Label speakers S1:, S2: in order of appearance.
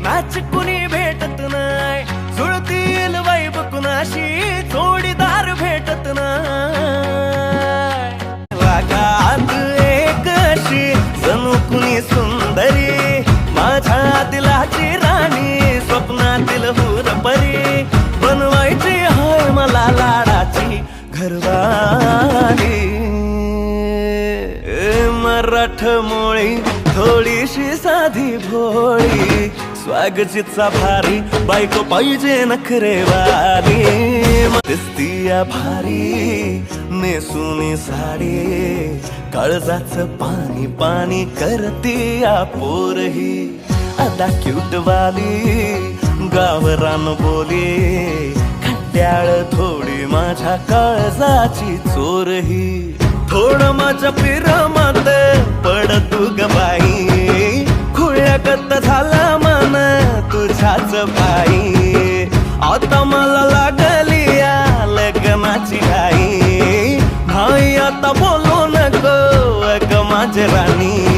S1: Match कुणी भेटत नाही. जुळतील वाईब कुणाशी जोडीदार भेटत नाही. वागात एक अशी जणू कुणी सुंदरी माझ्या दिलाची राणी स्वप्नातील हुरपरी. बनवायची हाय मला लाडाची घरवा मराठमोळी मराठ मोळी थोडीशी साधी भोळी स्वागतीचा भारी बायको पाहिजे नखरेवाली. दिसतीया भारी नेसुनी साडी काळजाच पाणी पाणी करतीया पोरही. आता क्यूट वाली गावरान बोली खड्याळ थोडी माझ्या काळजाची चोरही. थोड माझ्या पिरा खुळ्याकत झाला मन तुझ्याच बाई. आता मला लागली या लग्नाची घाई. भाई आता बोलू नको अग माझी राणी.